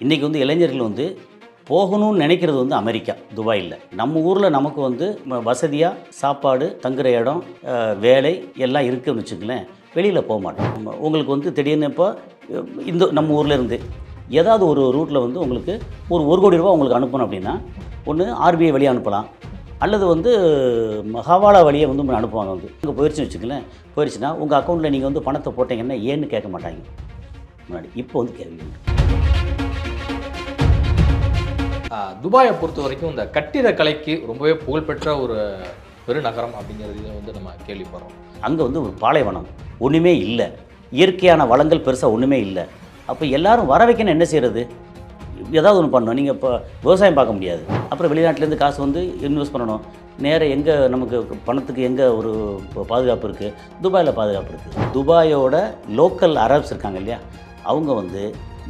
இன்றைக்கி வந்து இளைஞர்கள் வந்து போகணும்னு நினைக்கிறது வந்து அமெரிக்கா துபாயில். நம்ம ஊரில் நமக்கு வந்து வசதியாக சாப்பாடு தங்குற இடம் வேலை எல்லாம் இருக்குதுன்னு வச்சுக்கலேன் வெளியில் போக மாட்டோம். நம்ம- உங்களுக்கு வந்து திடீர்னு இப்போ இந்த நம்ம ஊரில் இருந்து ஏதாவது ஒரு ரூட்டில் வந்து உங்களுக்கு ஒரு ஒரு கோடி ரூபா உங்களுக்கு அனுப்பணும் அப்படின்னா ஒன்று ஆர்பிஐ வழியாக அனுப்பலாம். அல்லது வந்து ஹவாலா வழியை வந்து அனுப்புவாங்க வந்து. இங்கே போயிடுச்சுன்னு வச்சுக்கலேன் போயிடுச்சுன்னா உங்கள் அக்கௌண்ட்டில் நீங்கள் வந்து பணத்தை போட்டீங்கன்னா ஏன்னு கேட்க மாட்டாங்க. முன்னாடி இப்போ வந்து கேள்வி துபாயை பொறுத்த வரைக்கும் இந்த கட்டிடக்கலைக்கு ரொம்பவே புகழ்பெற்ற ஒரு பெருநகரம் அப்படிங்கிறது வந்து நம்ம கேள்விப்படுறோம். அங்கே வந்து ஒரு பாலைவனம். ஒன்றுமே இல்லை. இயற்கையான வளங்கள் பெருசாக ஒன்றுமே இல்லை. அப்போ எல்லாரும் வர வைக்கணும் என்ன செய்கிறது ஏதாவது ஒன்று பண்ணணும். நீங்கள் இப்போ விவசாயம் பார்க்க முடியாது. அப்புறம் வெளிநாட்டிலேருந்து காசு வந்து இன்வெஸ்ட் பண்ணணும். நேர எங்கே நமக்கு பணத்துக்கு எங்கே ஒரு பாதுகாப்பு இருக்குது துபாயில் பாதுகாப்பு இருக்குது துபாயோட லோக்கல் அரப்ஸ் இருக்காங்க இல்லையா? அவங்க வந்து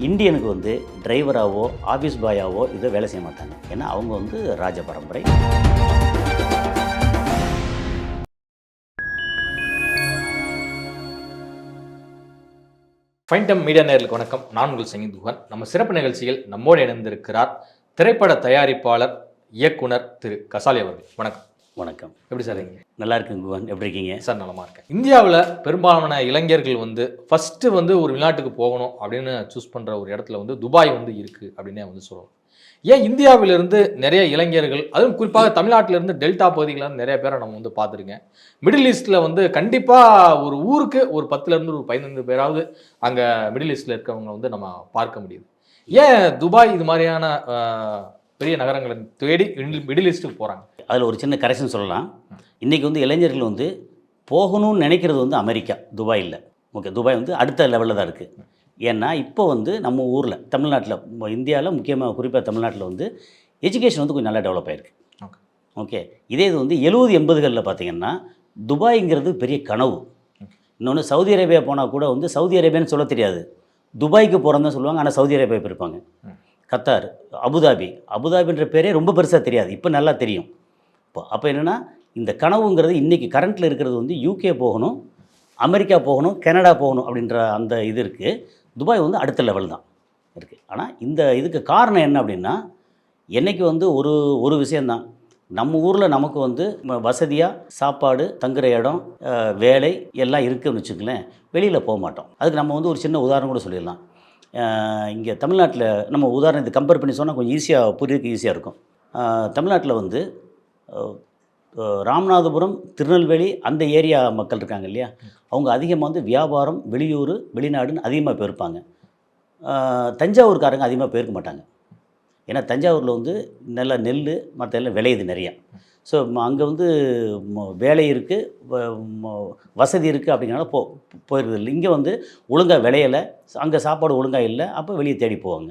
இந்தியனுக்கு வந்து டிரைவராகவோ ஆஃபீஸ் பாயாவோ இதை வேலை செய்ய மாட்டாங்க. ஏன்னா அவங்க வந்து ராஜ பரம்பரை. ஃபைன்டம் மீடியா நேர்களுக்கு வணக்கம். நான் உங்கள் சங்கி நம்ம சிறப்பு நிகழ்ச்சியில் நம்மோடு இணைந்திருக்கிறார் திரைப்பட தயாரிப்பாளர் இயக்குனர் திரு கசாலி அவர்கள். வணக்கம். வணக்கம். எப்படி சார் நல்லா இருக்குங்க குவன் எப்படி இருக்கீங்க? சார் நலமா இருக்கேன். இந்தியாவில் பெரும்பாலான இளைஞர்கள் வந்து ஃபர்ஸ்ட் வந்து ஒரு வெளிநாட்டுக்கு போகணும் அப்படின்னு சூஸ் பண்ற ஒரு இடத்துல வந்து துபாய் வந்து இருக்கு அப்படின்னே வந்து சொல்லுவோம் ஏன் இந்தியாவிலிருந்து நிறைய இளைஞர்கள் அதுவும் குறிப்பாக தமிழ்நாட்டிலிருந்து டெல்டா பகுதிகளில் நிறைய பேரை நம்ம வந்து பார்த்துருக்கேன். மிடில் ஈஸ்ட்ல வந்து கண்டிப்பா ஒரு ஊருக்கு ஒரு பத்துல இருந்து ஒரு பதினைந்து பேராவது அங்க மிடில் ஈஸ்ட்ல இருக்கவங்க வந்து நம்ம பார்க்க முடியுது. ஏன் துபாய் இது மாதிரியான பெரிய நகரங்களை தேடி மிடில் ஈஸ்ட்டுக்கு போறாங்க? அதில் ஒரு சின்ன கரெக்ஷன் சொல்லலாம். இன்றைக்கி வந்து இளைஞர்கள் வந்து போகணும்னு நினைக்கிறது வந்து அமெரிக்கா துபாயில். ஓகே துபாய் வந்து அடுத்த லெவலில் தான் இருக்குது ஏன்னா இப்போ வந்து நம்ம ஊரில் தமிழ்நாட்டில் இந்தியாவில் முக்கியமாக குறிப்பாக தமிழ்நாட்டில் வந்து எஜுகேஷன் வந்து கொஞ்சம் நல்லா டெவலப் Okay. ஓகே இதே இது வந்து எழுபது எண்பதுகளில் பார்த்தீங்கன்னா துபாய்ங்கிறது பெரிய கனவு. இன்னொன்று சவுதி அரேபியா போனால் கூட வந்து சவுதி அரேபியான்னு சொல்ல தெரியாது. துபாய்க்கு போகிறோன்னு தான் சொல்லுவாங்க ஆனால் சவுதி அரேபியா போயிருப்பாங்க. கத்தார் அபுதாபி அபுதாபின்ற பேரே ரொம்ப பெருசாக தெரியாது. இப்போ நல்லா தெரியும். இப்போ அப்போ என்னென்னா இந்த கனவுங்கிறது இன்றைக்கி கரண்ட்டில் இருக்கிறது வந்து யூகே போகணும் அமெரிக்கா போகணும் கனடா போகணும் அப்படின்ற அந்த இது இருக்குது துபாய் வந்து அடுத்த லெவல் தான் இருக்குது ஆனால் இந்த இதுக்கு காரணம் என்ன அப்படின்னா என்னைக்கு வந்து ஒரு ஒரு விஷயந்தான். நம்ம ஊரில் நமக்கு வந்து வசதியாக சாப்பாடு தங்குற இடம் வேலை எல்லாம் இருக்குன்னு வச்சுக்கங்களேன் வெளியில் போக மாட்டோம். அதுக்கு நம்ம வந்து ஒரு சின்ன உதாரணம் கூட சொல்லிடலாம். இங்கே தமிழ்நாட்டில் நம்ம உதாரணத்தை கம்பேர் பண்ணி சொன்னால் கொஞ்சம் ஈஸியாக புரியறதுக்கு ஈஸியாக இருக்கும். தமிழ்நாட்டில் வந்து ராமநாதபுரம் திருநெல்வேலி அந்த ஏரியா மக்கள் இருக்காங்க இல்லையா? அவங்க அதிகமாக வந்து வியாபாரம் வெளியூர் வெளிநாடுன்னு அதிகமாக போயிருப்பாங்க தஞ்சாவூர்காரங்க அதிகமாக போயிருக்க மாட்டாங்க. ஏன்னா தஞ்சாவூரில் வந்து நல்ல நெல் மற்ற எல்லாம் விளையுது நிறையா. ஸோ அங்கே வந்து ம- வேலை இருக்குது வசதி இருக்குது அப்படிங்கிறனால போ போயிடுறது இல்லை. இங்கே வந்து ஒழுங்காக விளையலை அங்கே சாப்பாடு ஒழுங்காக இல்லை அப்போ வெளியே தேடி போவாங்க.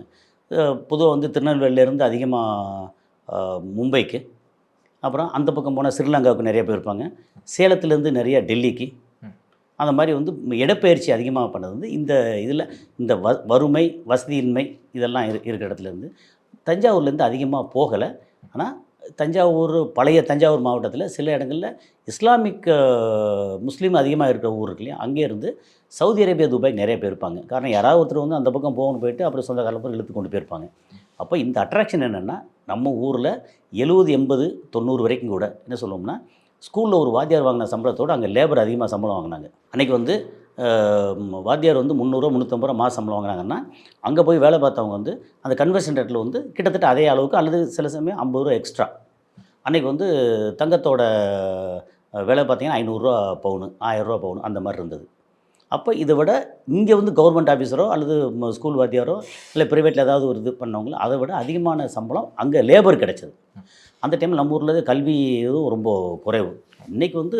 பொதுவாக வந்து திருநெல்வேலியிலேருந்து அதிகமாக மும்பைக்கு அப்புறம் அந்த பக்கம் போனால் ஸ்ரீலங்காவுக்கு நிறைய போயிருப்பாங்க சேலத்துலேருந்து நிறைய டெல்லிக்கு. அந்த மாதிரி வந்து இடப்பெயர்ச்சி அதிகமாக பண்ணது வந்து இந்த இதில் இந்த வ வறுமை வசதியின்மை இதெல்லாம் இரு இருக்கிற இடத்துலேருந்து. தஞ்சாவூர்லேருந்து அதிகமாக போகலை. ஆனால் தஞ்சாவூர் பழைய தஞ்சாவூர் மாவட்டத்தில் சில இடங்களில் இஸ்லாமிக் முஸ்லீம் அதிகமாக இருக்கிற ஊர் இருக்கு இல்லையா? இருந்து சவுதி அரேபியா துபாய் நிறைய பேர் இருப்பாங்க. காரணம் யாராவது ஒருத்தர் வந்து அந்த பக்கம் போகணும் போயிட்டு அப்புறம் சொந்த காலப்பூர் இழுத்து கொண்டு போயிருப்பாங்க. அப்போ இந்த அட்ராக்ஷன் என்னென்னா நம்ம ஊரில் எழுபது எண்பது தொண்ணூறு வரைக்கும் கூட என்ன சொல்லுவோம்னா ஸ்கூலில் ஒரு வாத்தியார் வாங்கின சம்பளத்தோடு அங்கே லேபர் அதிகமாக சம்பளம் வாங்கினாங்க. அன்றைக்கி வந்து வாத்தியார் வந்து முந்நூறுரூவா முந்நூற்றம்பது ரூபா மாதம் சம்பளம் வாங்கினாங்கன்னா அங்கே போய் வேலை பார்த்தவங்க வந்து அந்த கன்வர்ஷன் ரேட்டில் வந்து கிட்டத்தட்ட அதே அளவுக்கு அல்லது சில சமயம் ஐம்பது ரூபா எக்ஸ்ட்ரா அன்றைக்கி வந்து தங்கத்தோட விலை பார்த்தீங்கன்னா ஐநூறுரூவா பவுனு ஆயிரரூவா பவுனு அந்த மாதிரி இருந்தது. அப்போ இதை விட இங்கே வந்து கவர்மெண்ட் ஆஃபீஸரோ அல்லது ஸ்கூல் வாத்தியாரோ இல்லை ப்ரைவேட்டில் ஏதாவது ஒரு இது பண்ணவங்களோ அதை விட அதிகமான சம்பளம் அங்கே லேபர் கிடைச்சது. அந்த டைமில் நம்ம ஊரில் கல்வி ரொம்ப குறைவு. இன்றைக்கி வந்து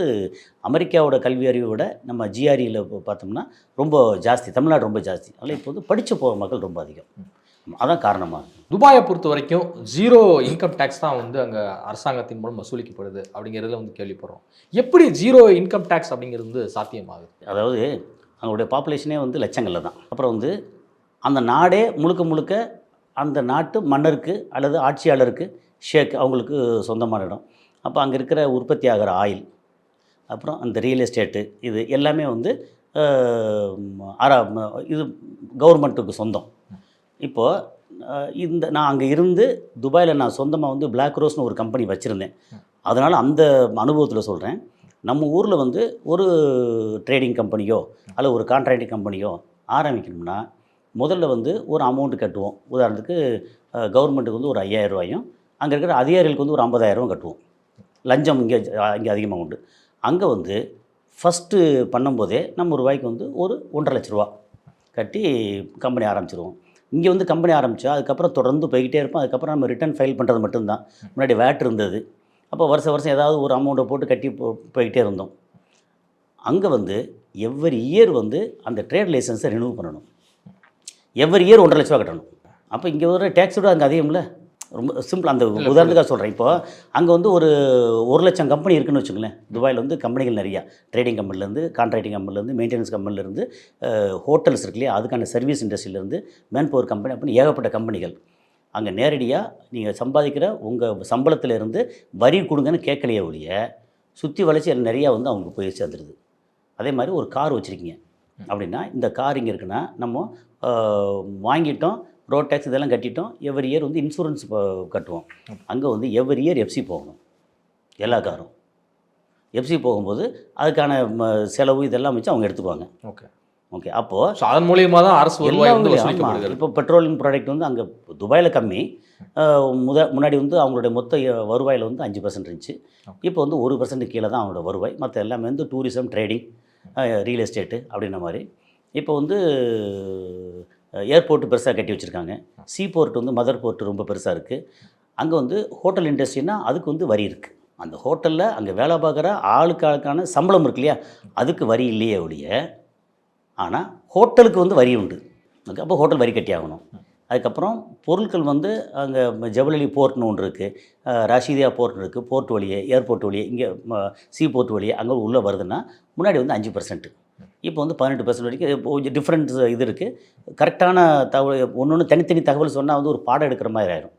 அமெரிக்காவோட கல்வி அறிவை விட நம்ம ஜிஆர்இயில் பார்த்தோம்னா ரொம்ப ஜாஸ்தி தமிழ்நாடு ரொம்ப ஜாஸ்தி. அதனால் இப்போ வந்து படித்து போகிற மக்கள் ரொம்ப அதிகம். அதான் காரணமாக துபாயை பொறுத்த வரைக்கும் ஜீரோ இன்கம் டேக்ஸ் தான் வந்து அங்கே அரசாங்கத்தின் மூலம் வசூலிக்கப்படுது அப்படிங்கிறதுல வந்து கேள்விப்படுறோம். எப்படி ஜீரோ இன்கம் டேக்ஸ் அப்படிங்கிறது வந்து சாத்தியமாகுது? அதாவது அவங்களுடைய பாப்புலேஷனே வந்து லட்சங்களில் தான். அப்புறம் வந்து அந்த நாடே முழுக்க முழுக்க அந்த நாட்டு மன்னருக்கு அல்லது ஆட்சியாளருக்கு ஷேக் அவங்களுக்கு சொந்தமான இடம். அப்போ அங்கே இருக்கிற உற்பத்தி ஆகிற ஆயில் அப்புறம் அந்த ரியல் எஸ்டேட்டு இது எல்லாமே வந்து அரா இது கவர்மெண்ட்டுக்கு சொந்தம். இப்போது இந்த நான் அங்கே இருந்து துபாயில் நான் சொந்தமாக வந்து பிளாக் ரோஸ்னு ஒரு கம்பெனி வச்சுருந்தேன். அதனால் அந்த அனுபவத்தில் சொல்கிறேன் நம்ம ஊரில் வந்து ஒரு ட்ரேடிங் கம்பெனியோ அல்லது ஒரு கான்ட்ராக்டிங் கம்பெனியோ ஆரம்பிக்கணும்னா முதல்ல வந்து ஒரு அமௌண்ட் கட்டுவோம். உதாரணத்துக்கு கவர்மெண்ட்டுக்கு வந்து ஒரு ஐயாயிரம் ரூபாயும் அங்கே இருக்கிற அதிகாரிகளுக்கு வந்து ஒரு ஐம்பதாயிரம் கட்டுவோம். லஞ்சம் இங்கே இங்கே அதிகமாக உண்டு. அங்கே வந்து ஃபஸ்ட்டு பண்ணும்போதே நம்ம ரூபாய்க்கு வந்து ஒரு ஒன்றரை லட்ச ரூபா கட்டி கம்பெனி ஆரம்பிச்சிருவோம். இங்கே வந்து கம்பெனி ஆரம்பித்தா அதுக்கப்புறம் தொடர்ந்து போய்கிட்டே இருப்போம். அதுக்கப்புறம் நம்ம ரிட்டர்ன் ஃபைல் பண்ணுறது மட்டும்தான். முன்னாடி வேட் இருந்தது. அப்போ வருஷம் வருஷம் ஏதாவது ஒரு அமௌண்ட்டை போட்டு கட்டி போ போய்கிட்டே இருந்தோம். அங்கே வந்து எவ்வரி இயர் வந்து அந்த ட்ரேட் லைசன்ஸை ரினியூவ் பண்ணணும். எவ்வரி இயர் ஒன்றரை லட்ச ரூபா கட்டணும். அப்போ இங்கே வர விட அங்கே அதிகம்ல? ரொம்ப சிம்பிள் அந்த உதாரணத்துக்காக சொல்கிறேன் இப்போ அங்கே வந்து ஒரு ஒரு லட்சம் கம்பெனி இருக்குன்னு வச்சுங்களேன் துபாயில் வந்து கம்பெனிகள் நிறையா. ட்ரேடிங் கம்பெனிலேருந்து கான்ட்ராக்டிங் கம்பெனிலேருந்து மெயின்டெனன்ஸ் கம்பெனிலேருந்து ஹோட்டல்ஸ் இருக்கு இல்லையா? அதுக்கான சர்வீஸ் இண்டஸ்ட்ரியிலேருந்து மேன் பவர் கம்பெனி அப்படின்னு ஏகப்பட்ட கம்பெனிகள் அங்கே நேரடியாக நீங்கள் சம்பாதிக்கிற உங்கள் சம்பளத்துல இருந்து வரி கொடுங்கன்னு கேட்கலையே ஒழிய சுற்றி வளைச்சி நிறையா வந்து அவங்க போய் சேர்ந்துருது. அதே மாதிரி ஒரு கார் வச்சுருக்கீங்க. அப்படின்னா இந்த கார் இங்கே இருக்குன்னா நம்ம வாங்கிட்டோம் ரோட் டேக்ஸ் இதெல்லாம் கட்டிட்டோம். எவ்ரி இயர் வந்து இன்சூரன்ஸ் கட்டுவோம். அங்கே வந்து எவ்ரி இயர் எஃப்சி போகணும். எல்லா காரும். எஃப்சி போகும்போது அதுக்கான செலவு இதெல்லாம் வச்சு அவங்க எடுத்துக்குவாங்க. ஓகே ஓகே அப்போது அதன் மூலியமா தான் அரசு வந்து இப்போ பெட்ரோலியம் ப்ராடக்ட் வந்து அங்கே துபாயில் கம்மி. முத முன்னாடி வந்து அவங்களுடைய மொத்த வருவாயில் வந்து அஞ்சு பர்சன்ட் இருந்துச்சு. இப்போ வந்து ஒரு பர்சன்ட் கீழே தான் அவங்களோட வருவாய். மற்ற எல்லாமே வந்து டூரிசம் ட்ரேடிங் ரியல் எஸ்டேட்டு அப்படின்ன மாதிரி. இப்போ வந்து ஏர்போர்ட்டு பெருசாக கட்டி வச்சுருக்காங்க. சீ போர்ட் வந்து மதர் போர்ட் ரொம்ப பெருசாக இருக்குது அங்கே வந்து ஹோட்டல் இண்டஸ்ட்ரினா அதுக்கு வந்து வரி இருக்குது அந்த ஹோட்டலில் அங்கே வேலை பார்க்குற ஆளுக்கு ஆளுக்கான சம்பளம் இருக்கு இல்லையா? அதுக்கு வரி இல்லையே ஒழிய ஆனால் ஹோட்டலுக்கு வந்து வரி உண்டு. ஓகே அப்போ ஹோட்டல் வரி கட்டி ஆகணும். அதுக்கப்புறம் பொருட்கள் வந்து அங்கே ஜபலலி போர்ட்னு ஒன்று இருக்குது ராஷிதியா போர்ட்னு இருக்குது போர்ட் வழியே ஏர்போர்ட் வழியே இங்கே சீ போர்ட் வழியே அங்கே உள்ளே வருதுன்னா முன்னாடி வந்து அஞ்சு பர்சன்ட்டு இப்போ வந்து பதினெட்டு பர்சன்ட் வரைக்கும் இப்போ கொஞ்சம் டிஃப்ரெண்ட் இது இருக்குது கரெக்டான தகவல் ஒன்று ஒன்று தனித்தனி தகவல் சொன்னால் வந்து ஒரு பாடம் எடுக்கிற மாதிரி ஆயிரும்.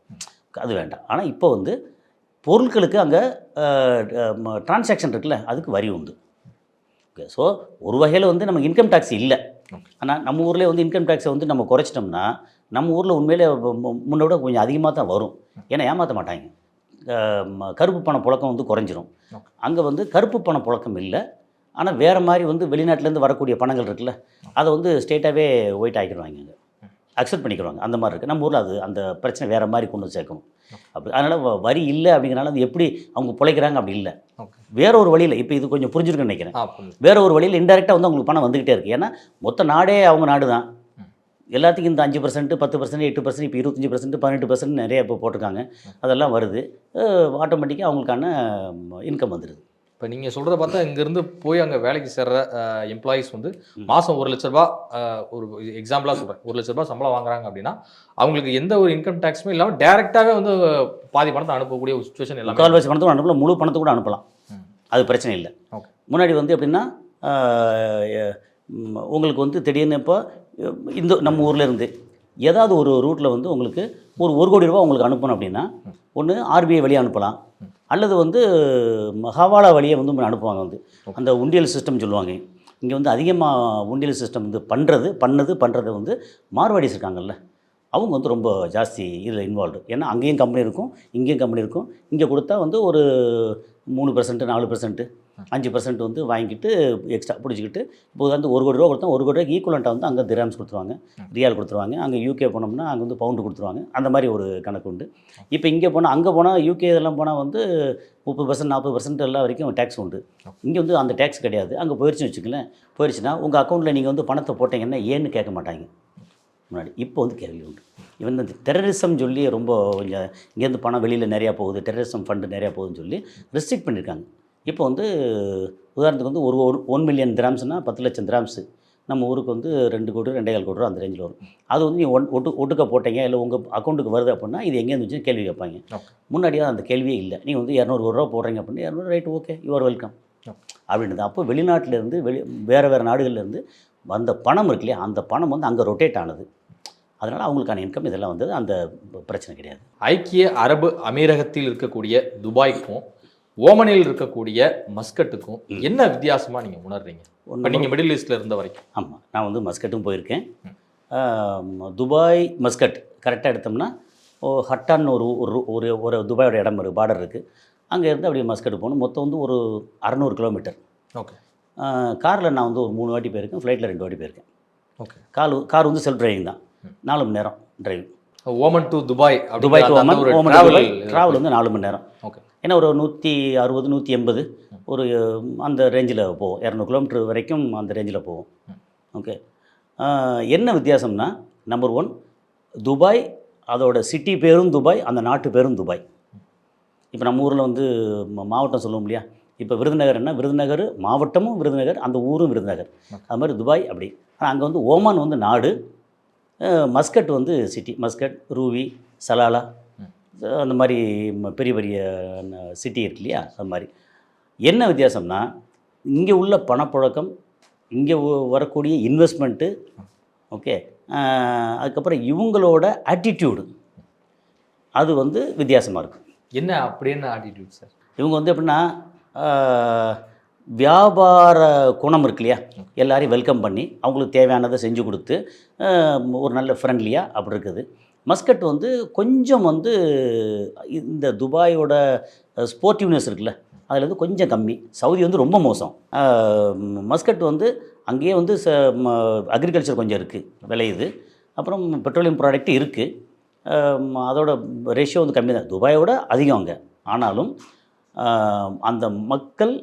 அது வேண்டாம். ஆனால் இப்போ வந்து பொருட்களுக்கு அங்கே டிரான்சாக்ஷன் இருக்குல்ல அதுக்கு வரி உண்டு. ஓகே ஸோ ஒரு வகையில் வந்து நமக்கு இன்கம் டேக்ஸ் இல்லை. ஆனால் நம்ம ஊர்லேயே வந்து இன்கம் டேக்ஸை வந்து நம்ம குறைச்சிட்டோம்னா நம்ம ஊரில் உண்மையிலே விட கொஞ்சம் அதிகமாக தான் வரும். ஏன்னா ஏமாற்ற மாட்டாங்க. கருப்பு பண புழக்கம் வந்து குறைஞ்சிரும். அங்கே வந்து கருப்பு பண புழக்கம் இல்லை. ஆனால் வேறு மாதிரி வந்து வெளிநாட்டிலேருந்து வரக்கூடிய பணங்கள் இருக்குல்ல அதை வந்து ஸ்டேட்டாகவே ஒயிட் ஆக்கிடுவாங்க அக்செப்ட் பண்ணிக்கிறாங்க அந்த மாதிரி இருக்குது நம்ம ஊரில் அது அந்த பிரச்சனை வேறு மாதிரி கொண்டு சேர்க்கணும் அப்படி அதனால் வரி இல்லை அப்படிங்கிறனால அது எப்படி அவங்க பிழைக்கிறாங்க அப்படி இல்லை. வேற ஒரு வழியில் இப்போ இது கொஞ்சம் புரிஞ்சிருக்குன்னு நினைக்கிறேன். வேற ஒரு வழியில் இன்டெரக்டாக வந்து அவங்களுக்கு பணம் வந்துக்கிட்டே இருக்குது ஏன்னா மொத்த நாடே அவங்க நாடு தான். எல்லாத்துக்கும் இந்த அஞ்சு பர்சன்ட் பத்து பர்சன்ட் எட்டு பர்சன்ட் இப்போ இருபத்தஞ்சி பர்சன்ட் பதினெட்டு பர்சன்ட் நிறைய இப்போ போட்டிருக்காங்க. அதெல்லாம் வருது. ஆட்டோமேட்டிக்காக அவங்களுக்கான இன்கம் வந்துடுது இப்போ நீங்கள் சொல்கிறத பார்த்தா இங்கேருந்து போய் அங்கே வேலைக்கு சேர்ற எம்ப்ளாயீஸ் வந்து மாதம் ஒரு லட்ச ரூபா ஒரு எக்ஸாம்பிளாக சொல்கிறேன் ஒரு லட்ச ரூபா சம்பளம் வாங்குறாங்க அப்படின்னா அவங்களுக்கு எந்த ஒரு இன்கம் டேக்ஸுமே இல்லாமல் டேரெக்டாகவே வந்து பாதி பணத்தை அனுப்பக்கூடிய ஒரு சுச்சுவேஷன் எல்லாமே கால்வாசி பணத்தை கூட அனுப்பலாம் முழு பணத்தை கூட அனுப்பலாம். அது பிரச்சனை இல்லை. ஓகே. முன்னாடி வந்து எப்படின்னா உங்களுக்கு வந்து திடீர்னு இப்போ இந்த நம்ம ஊர்ல இருந்து ஏதாவது ஒரு ரூட்டில் வந்து உங்களுக்கு ஒரு ஒரு கோடி ரூபா உங்களுக்கு அனுப்பணும் அப்படின்னா ஒன்று ஆர்பிஐ வழியாக அனுப்பலாம். அல்லது வந்து ஹவாலா வழியை வந்து அனுப்புவாங்க வந்து. அந்த உண்டியல் சிஸ்டம் சொல்லுவாங்க. இங்கே வந்து அதிகமாக உண்டியல் சிஸ்டம் வந்து பண்ணுறது பண்ணது பண்ணுறது வந்து மார்வாடிஸ் இருக்காங்கல்ல அவங்க வந்து ரொம்ப ஜாஸ்தி இதில் இன்வால்வ்டு ஏன்னா அங்கேயும் கம்பெனி இருக்கும் இங்கேயும் கம்பெனி இருக்கும். இங்கே கொடுத்தா வந்து ஒரு மூணு பர்சன்ட் நாலு பர்சன்ட் அஞ்சு பர்சன்ட் வந்து வாங்கிட்டு எக்ஸ்ட்ரா பிடிச்சிக்கிட்டு இப்போ வந்து ஒரு கோடி ரூபா கொடுத்தா ஒரு கோடி ரூபாய்க்கு ஈக்குவலண்ட்டாக வந்து அங்கே திராம்ஸ் கொடுத்துருவாங்க. ரியால் கொடுத்துருவாங்க. அங்கே யூகே போனோம்னா அங்கே வந்து பவுண்டு கொடுத்துருவாங்க. அந்த மாதிரி ஒரு கணக்கு உண்டு. இப்போ இங்கே போனால் அங்கே போனால் யூகே இதெல்லாம் போனால் வந்து முப்பது பர்சன்ட் நாற்பது பர்சன்ட் எல்லாம் வரைக்கும் டேக்ஸ் உண்டு. இங்கே வந்து அந்த டேக்ஸ் கிடையாது. அங்கே போயிடுச்சுன்னு வச்சுக்கலேன் போயிடுச்சுன்னா உங்கள் அக்கௌண்ட்டில் நீங்கள் வந்து பணத்தை போட்டீங்கன்னா ஏன்னு கேட்க மாட்டாங்க. முன்னாடி இப்போ வந்து கேள்வி உண்டு. இவன் இந்த டெரரிசம் சொல்லி ரொம்ப கொஞ்சம் இங்கேருந்து பணம் வெளியில் நிறையா போகுது. டெரரிசம் ஃபண்டு நிறையா போகுதுன்னு சொல்லி ரெஸ்ட்ரிக்ட் பண்ணியிருக்காங்க இப்போ வந்து உதாரணத்துக்கு வந்து ஒரு ஒன் மில்லியன் கிராம்ஸ்னால் பத்து லட்சம் கிராம்ஸு நம்ம ஊருக்கு வந்து ரெண்டு கோடி ரெண்டே கால் கோடி ரூபா அந்த ரேஞ்சில் வரும். அது வந்து நீங்கள் ஒன் ஒட்டு ஒட்டுக்க போட்டீங்க இல்லை உங்கள் அக்கௌண்ட்டுக்கு வருது அப்படின்னா இது எங்கேருந்து வந்துச்சு கேள்வி கேட்பாங்க. முன்னாடியே அந்த கேள்வியே இல்லை. நீங்கள் வந்து இரநூறு ரூபா போடுறீங்க அப்படின்னா இரநூறு ரைட் ஓகே யூஆர் வெல்கம் அப்படின்றது. அப்போ வெளிநாட்டிலேருந்து வெளி வேறு வேறு நாடுகள்லேருந்து வந்த பணம் இருக்கு இல்லையா அந்த பணம் வந்து அங்கே ரொட்டேட் ஆனது. அதனால் அவங்களுக்கான இன்கம் இதெல்லாம் வந்தது. அந்த பிரச்சனை கிடையாது. ஐக்கிய அரபு அமீரகத்தில் இருக்கக்கூடிய துபாய்க்கும் ஓமனில் இருக்கக்கூடிய மஸ்கட்டுக்கும் என்ன வித்தியாசமா நீங்க உணர்றீங்க? இப்போ நீங்க மிடில் ஈஸ்ட்ல இருந்த வரைக்கும். ஆமாம் நான் வந்து மஸ்கட்டும் போயிருக்கேன். துபாய் மஸ்கட் கரெக்டாக எடுத்தோம்னா ஹட்டான்னு ஒரு ஒரு ஒரு ஒரு துபாயோட இடம் இருக்குது பார்டர் இருக்குது அங்கே இருந்து அப்படியே மஸ்கட் போகணும். மொத்தம் வந்து ஒரு அறநூறு கிலோமீட்டர் ஓகே. காரில் நான் வந்து ஒரு மூணு வாட்டி போயிருக்கேன் ஃப்ளைட்டில் ரெண்டு வாட்டி போயிருக்கேன். ஓகே. கார் கார் வந்து செல்ஃப் டிரைவிங் தான் நாலு மணி நேரம் drive Oman to Dubai Dubai to Oman Oman travel travel வந்து நாலு மணி நேரம். ஓகே ஏன்னா ஒரு நூற்றி அறுபது நூற்றி எண்பது ஒரு அந்த ரேஞ்சில் போவோம். இரநூறு கிலோமீட்டர் வரைக்கும் அந்த ரேஞ்சில் போவோம். ஓகே என்ன வித்தியாசம்னா நம்பர் ஒன் துபாய் அதோட சிட்டி பேரும் துபாய் அந்த நாட்டு பேரும் துபாய். இப்போ நம்ம ஊரில் வந்து ம- மாவட்டம் சொல்லுவோம் இல்லையா? இப்போ விருதுநகர்னா விருதுநகர் மாவட்டமும் விருதுநகர் அந்த ஊரும் விருதுநகர். அது மாதிரி துபாய் அப்படி. ஆனால் அங்கே வந்து ஓமான் வந்து நாடு மஸ்கட் வந்து சிட்டி மஸ்கட் ரூவி சலாலா அந்த மாதிரி பெரிய பெரிய சிட்டி இருக்கு இல்லையா அது மாதிரி. என்ன வித்தியாசம்னா இங்கே உள்ள பணப்புழக்கம் இங்கே வரக்கூடிய இன்வெஸ்ட்மெண்ட்டு ஓகே அதுக்கப்புறம் இவங்களோட ஆட்டிடியூடு அது வந்து வித்தியாசமாக இருக்கும் என்ன அப்படின்னு ஆட்டிடியூட் சார் இவங்க வந்து எப்படின்னா வியாபார குணம் இருக்கு இல்லையா எல்லாரையும் வெல்கம் பண்ணி அவங்களுக்கு தேவையானதை செஞ்சு கொடுத்து ஒரு நல்ல ஃப்ரெண்ட்லியாக அப்படி இருக்குது. மஸ்கட் வந்து கொஞ்சம் வந்து இந்த துபாயோட ஸ்போர்ட்டிவ்னஸ் இருக்குல்ல அதில் வந்து கொஞ்சம் கம்மி. சவுதி வந்து ரொம்ப மோசம். மஸ்கட் வந்து அங்கேயே வந்து ச அக்ரிகல்ச்சர் கொஞ்சம் இருக்குது விளையுது. அப்புறம் பெட்ரோலியம் ப்ராடக்ட் இருக்குது அதோட ரேஷியோ வந்து கம்மி தான் துபாயோட அதிகம் அங்கே. ஆனாலும் அந்த மக்கள்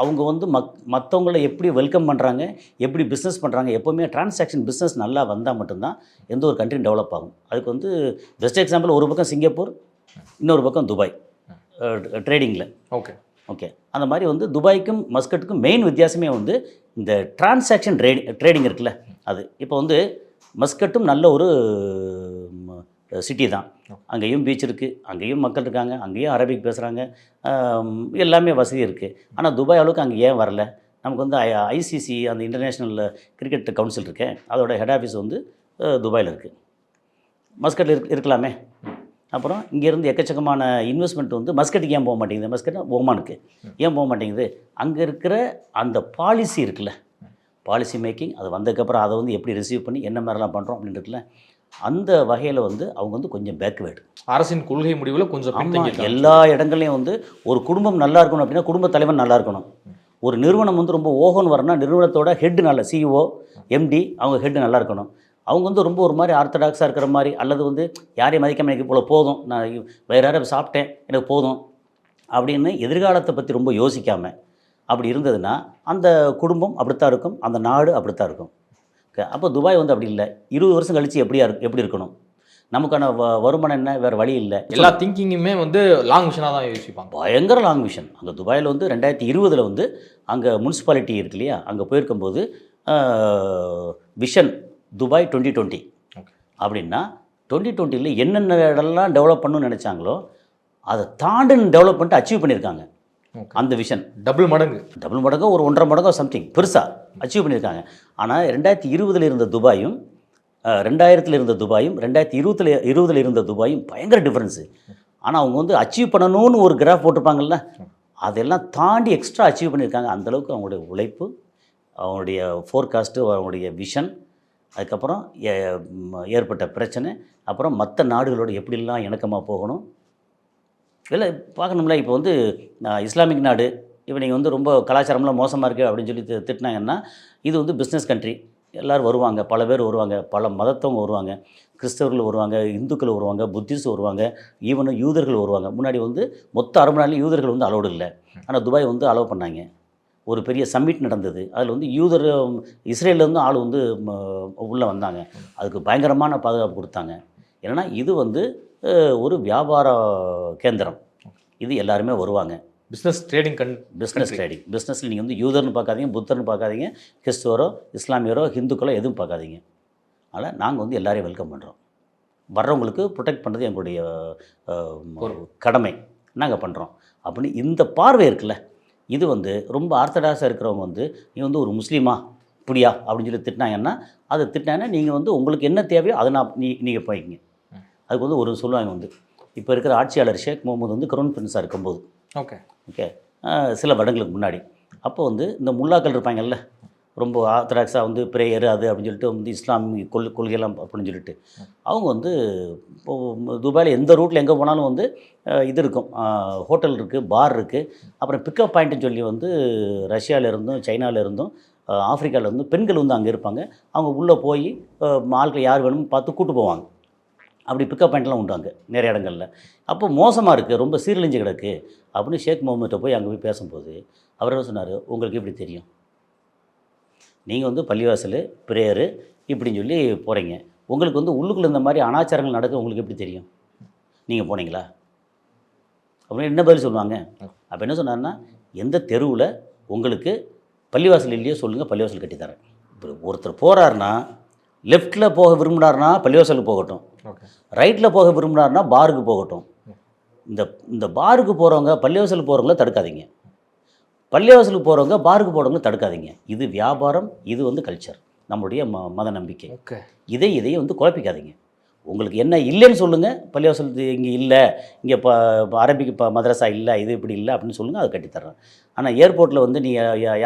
அவங்க வந்து மக் மற்றவங்கள எப்படி வெல்கம் பண்ணுறாங்க எப்படி பிஸ்னஸ் பண்ணுறாங்க எப்போவுமே டிரான்சாக்ஷன் பிஸ்னஸ் நல்லா வந்தால் மட்டும்தான் எந்த ஒரு கண்ட்ரியும் டெவலப் ஆகும். அதுக்கு வந்து பெஸ்ட் எக்ஸாம்பிள் ஒரு பக்கம் சிங்கப்பூர் இன்னொரு பக்கம் துபாய். ட்ரேடிங்கில் ஓகே. ஓகே. அந்த மாதிரி வந்து துபாய்க்கும் மஸ்கட்டுக்கும் மெயின் வித்தியாசமே வந்து இந்த டிரான்சாக்ஷன் ட்ரேடி ட்ரேடிங் இருக்குல்ல அது. இப்போ வந்து மஸ்கட்டும் நல்ல ஒரு சிட்டி தான். அங்கேயும் பீச் இருக்குது அங்கேயும் மக்கள் இருக்காங்க அங்கேயும் அரபிக் பேசுகிறாங்க எல்லாமே வசதி இருக்குது ஆனால் துபாய் அளவுக்கு அங்கே ஏன் வரல? நமக்கு வந்து ஐசிசி அந்த இன்டர்நேஷ்னல் கிரிக்கெட் கவுன்சில் இருக்கே அதோட ஹெட் ஆஃபீஸ் வந்து துபாயில் இருக்குது மஸ்கட்டில் இருக்கு இருக்கலாமே. அப்புறம் இங்கேருந்து எக்கச்சக்கமான இன்வெஸ்ட்மெண்ட் வந்து மஸ்கட்டுக்கு ஏன் போக மாட்டேங்குது? மஸ்கட் ஓமானுக்கு ஏன் போக மாட்டேங்குது? அங்கே இருக்கிற அந்த பாலிசி இருக்குல்ல. பாலிசி மேக்கிங் அது வந்ததுக்கப்புறம் அதை வந்து எப்படி ரிசீவ் பண்ணி என்ன மாதிரிலாம் பண்ணுறோம் அப்படின்னு இருக்குல்ல அந்த வகையில் வந்து அவங்க வந்து கொஞ்சம் பேக்வேர்டு அரசின் கொள்கை முடிவுல கொஞ்சம் எல்லா இடங்கள்லையும் வந்து ஒரு குடும்பம் நல்லா இருக்கணும் அப்படின்னா குடும்ப தலைவன் நல்லா இருக்கணும். ஒரு நிறுவனம் வந்து ரொம்ப ஓகோன்னு வரணும்னா நிறுவனத்தோட ஹெட் நல்ல சிஇஓ எம்டி அவங்க ஹெட் நல்லா இருக்கணும். அவங்க வந்து ரொம்ப ஒரு மாதிரி ஆர்த்தடாக்ஸாக இருக்கிற மாதிரி அல்லது வந்து யாரையும் மதிக்காம எனக்கு போல போதும் நான் வேற யாரும் சாப்பிட்டேன் எனக்கு போதும் அப்படின்னு எதிர்காலத்தை பற்றி ரொம்ப யோசிக்காமல் அப்படி இருந்ததுன்னா அந்த குடும்பம் அப்படித்தான் இருக்கும் அந்த நாடு அப்படித்தான் இருக்கும். அப்போ துபாய் வந்து அப்படி இல்லை. இருபது வருஷம் கழித்து எப்படியா இருக்கு எப்படி இருக்கணும்? நமக்கான வ- வருமானம் என்ன? வேறு வழி இல்லை. எல்லா திங்கிங்குமே வந்து லாங் விஷனாக தான் யோசிப்பாங்க. பயங்கர லாங் விஷன் அங்கே துபாயில் வந்து ரெண்டாயிரத்தி இருபதில் வந்து அங்கே முனிசிபாலிட்டி இருக்கு இல்லையா? அங்கே போயிருக்கும்போது விஷன் துபாய் டுவெண்ட்டி டுவெண்ட்டி. அப்படின்னா டுவெண்ட்டி டுவெண்ட்டியில் என்னென்ன இடம்லாம் டெவலப் பண்ணணும்னு நினச்சாங்களோ அதை தாண்டி டெவலப் பண்ணிட்டு அச்சீவ் பண்ணியிருக்காங்க. அந்த விஷன் டபுள் மடங்கு. டபுள் மடங்கோ ஒரு ஒன்றரை மடங்கோ சம்திங் பெருசாக அச்சீவ் பண்ணியிருக்காங்க. ஆனால் ரெண்டாயிரத்தி இருபதில் இருந்த துபாயும் ரெண்டாயிரத்தில் இருந்த துபாயும் ரெண்டாயிரத்தி இருபத்தில் இருபதில் இருந்த துபாயும் பயங்கர டிஃப்ரென்ஸு ஆனால் அவங்க வந்து அச்சீவ் பண்ணணும்னு ஒரு கிராஃப் போட்டிருப்பாங்கல்ல அதெல்லாம் தாண்டி எக்ஸ்ட்ரா அச்சீவ் பண்ணியிருக்காங்க. அந்தளவுக்கு அவங்களுடைய உழைப்பு அவங்களுடைய ஃபோர்காஸ்ட்டு அவங்களுடைய விஷன் அதுக்கப்புறம் ஏற்பட்ட பிரச்சனை அப்புறம் மற்ற நாடுகளோட எப்படிலாம் இணக்கமாக போகணும் இல்லை பார்க்கணும்ல இப்போ வந்து இஸ்லாமிக் நாடு இப்போ நீங்கள் வந்து ரொம்ப கலாச்சாரம்லாம் மோசமாக இருக்குது அப்படின்னு சொல்லி திட்டினாங்கன்னா இது வந்து பிஸ்னஸ் கண்ட்ரி எல்லோரும் வருவாங்க பல பேர் வருவாங்க பல மதத்தவங்க வருவாங்க கிறிஸ்தவர்கள் வருவாங்க இந்துக்கள் வருவாங்க புத்திஸ்ட் வருவாங்க ஈவன் யூதர்கள் வருவாங்க. முன்னாடி வந்து மொத்த அரபு நாளில் யூதர்கள் வந்து அலோடு இல்லை. ஆனால் துபாய் வந்து அலோவ் பண்ணாங்க. ஒரு பெரிய சம்மிட் நடந்தது. அதில் வந்து யூதர் இஸ்ரேலேருந்து ஆள் வந்து உள்ளே வந்தாங்க. அதுக்கு பயங்கரமான பாதுகாப்பு கொடுத்தாங்க. ஏன்னா இது வந்து ஒரு வியாபார கேந்திரம். இது எல்லாருமே வருவாங்க. பிஸ்னஸ் ட்ரேடிங் கண் பிஸ்னஸ் ட்ரேடிங் பிஸ்னஸில் நீங்கள் வந்து யூதர்னு பார்க்காதீங்க புத்தர்னு பார்க்காதீங்க கிறிஸ்துவரோ இஸ்லாமியரோ ஹிந்துக்களோ எதுவும் பார்க்காதீங்க. அதனால் நாங்கள் வந்து எல்லாரையும் வெல்கம் பண்ணுறோம் வர்றவங்களுக்கு ப்ரொடெக்ட் பண்ணுறது எங்களுடைய பொறுப்பு. கடமை. நாங்கள் பண்ணுறோம் அப்படின்னு இந்த பார்வை இருக்குல்ல இது வந்து ரொம்ப ஆர்த்தடாக்ஸாக இருக்கிறவங்க வந்து நீ வந்து ஒரு முஸ்லீமா? இப்படியா? அப்படின்னு சொல்லி திட்டினாங்கன்னா அதை திட்டினாங்கன்னா நீங்கள் வந்து உங்களுக்கு என்ன தேவையோ அதை நான் நீ நீங்கள் போய்க்கிங்க. அதுக்கு வந்து ஒரு சொல்லுவாங்க வந்து இப்போ இருக்கிற ஆட்சியாளர் ஷேக் முகமது வந்து கிரௌன் பிரின்ஸாக இருக்கும்போது. ஓகே. ஓகே. சில வருடங்களுக்கு முன்னாடி. அப்போ வந்து இந்த முல்லாக்கள் இருப்பாங்கல்ல ரொம்ப ஆர்த்தடாக்ஸாக வந்து ப்ரேயர் அது அப்படின்னு சொல்லிட்டு வந்து இஸ்லாமிய கொள் கொள்கையெல்லாம் அப்படின்னு சொல்லிட்டு. அவங்க வந்து இப்போ துபாயில் எந்த ரூட்டில் எங்கே போனாலும் வந்து இது இருக்கும். ஹோட்டல் இருக்குது பார் இருக்குது அப்புறம் பிக்கப் பாயிண்ட்னு சொல்லி வந்து ரஷ்யாவில் இருந்தும் சைனாவில் இருந்தும் அஹ், ஆப்பிரிக்கால இருந்தும் பெண்கள் வந்து அங்கே இருப்பாங்க. அவங்க உள்ளே போய் ஆட்கள் யார் வேணும்னு பார்த்து கூட்டு போவாங்க. அப்படி பிக்கப் பாயிண்ட்லாம் உண்டு அங்கே நிறைய இடங்களில். அப்போ மோசமாக இருக்குது ரொம்ப சீரழிஞ்சு கிடக்கு அப்படின்னு ஷேக் முகமதுட்ட போய் அங்கே போய் பேசும்போது அவர் என்ன சொன்னார்? உங்களுக்கு எப்படி தெரியும்? நீங்கள் வந்து பள்ளிவாசல் ப்ரேயரு இப்படின்னு சொல்லி போகிறீங்க உங்களுக்கு வந்து உள்ளுக்குள்ள இந்த மாதிரி அனாச்சாரங்கள் நடக்க உங்களுக்கு எப்படி தெரியும்? நீங்கள் போனீங்களா? அப்படின்னு என்ன பதில் சொல்லுவாங்க? அப்போ என்ன சொன்னார்னா எந்த தெருவில் உங்களுக்கு பள்ளிவாசல் இல்லையோ சொல்லுங்கள் பள்ளிவாசல் கட்டித்தரேன். இப்போ ஒருத்தர் போகிறாருன்னா லெஃப்ட்டில் போக விரும்பினார்னா பள்ளிவாசலுக்கு போகட்டும். ரைட்டில் போக விரும்பினார்னா பாருக்கு போகட்டும். இந்த இந்த பாருக்கு போகிறவங்க பள்ளிவாசலுக்கு போகிறவங்கள தடுக்காதீங்க. பள்ளிவாசலுக்கு போகிறவங்க பாருக்கு போகிறவங்கள தடுக்காதீங்க. இது வியாபாரம் இது வந்து கல்ச்சர் நம்மளுடைய ம மத நம்பிக்கை. இதை இதையும் வந்து குழப்பிக்காதீங்க. உங்களுக்கு என்ன இல்லைன்னு சொல்லுங்கள் பள்ளிவாசல் இங்கே இல்லை. இங்கே இப்போ அரபிக் இப்போ மதரசா இல்லை இது இப்படி இல்லை அப்படின்னு சொல்லுங்கள் அதை கட்டித்தர்றேன் ஆனால் ஏர்போர்ட்டில் வந்து நீ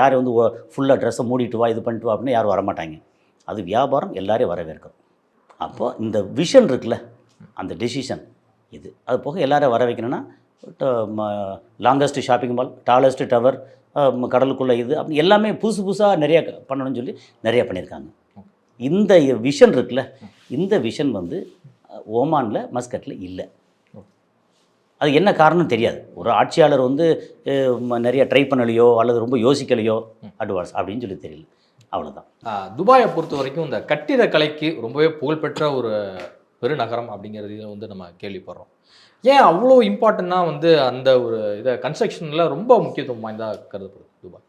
யார் வந்து ஃபுல்லாக ட்ரெஸ்ஸை மூடிட்டு வா இது பண்ணிட்டு வா அப்படின்னு யாரும் வரமாட்டாங்க. அது வியாபாரம் எல்லாரையும் வரவேற்கும். அப்போது இந்த விஷன் இருக்குல்ல அந்த டெசிஷன் இது. அது போக எல்லாரையும் வர வைக்கணும்னா longest shopping mall tallest tower கடலுக்குள்ளே இது அப்படி எல்லாமே புதுசு புதுசாக நிறைய பண்ணணும்னு சொல்லி நிறைய பண்ணியிருக்காங்க. இந்த விஷன் இருக்குல்ல இந்த விஷன் வந்து ஓமானில் மஸ்கட்டில் இல்லை. அது என்ன காரணம் தெரியாது. ஒரு ஆட்சியாளர் வந்து நிறைய ட்ரை பண்ணலையோ அல்லது ரொம்ப யோசிக்கலையோ அட்வான்ஸ் அப்படின்னு சொல்லி தெரியல. அவ்வளோதான் துபாயை பொறுத்த வரைக்கும் இந்த கட்டிடக்கலைக்கு ரொம்பவே புகழ்பெற்ற ஒரு பெருநகரம் அப்படிங்கிறதையும் வந்து நம்ம கேள்விப்படுறோம். ஏன் அவ்வளோ இம்பார்ட்டண்ட்டாக வந்து அந்த ஒரு இதை கன்ஸ்ட்ரக்ஷனில் ரொம்ப முக்கியத்துவம் வாய்ந்தா கருதப்படுது துபாய்?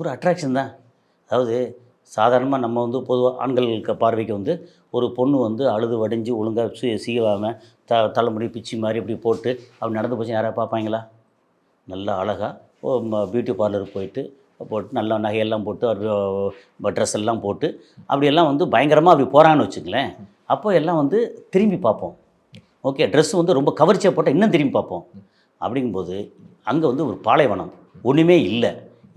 ஒரு அட்ராக்ஷன் தான். அதாவது சாதாரணமாக நம்ம வந்து பொதுவாக ஆண்களுக்கு பார்வைக்கு வந்து ஒரு பொண்ணு வந்து அழுது வடிஞ்சு ஒழுங்காக சீ சீவாமல் த தலைமுடி பிச்சி மாதிரி இப்படி போட்டு அப்படி நடந்து போச்சு யாராவது பார்ப்பாங்களா? நல்லா அழகாக பியூட்டி பார்லருக்கு போயிட்டு போட்டு நல்லா நகையெல்லாம் போட்டு ட்ரெஸ் எல்லாம் போட்டு அப்படியெல்லாம் வந்து பயங்கரமாக அப்படி போகிறான்னு வச்சுங்களேன் அப்போ எல்லாம் வந்து திரும்பி பார்ப்போம். ஓகே ட்ரெஸ் வந்து ரொம்ப கவர்ச்சியாக போட்டால் இன்னும் திரும்பி பார்ப்போம். அப்படிங்கும்போது அங்கே வந்து ஒரு பாலைவனம். ஒன்றுமே இல்லை.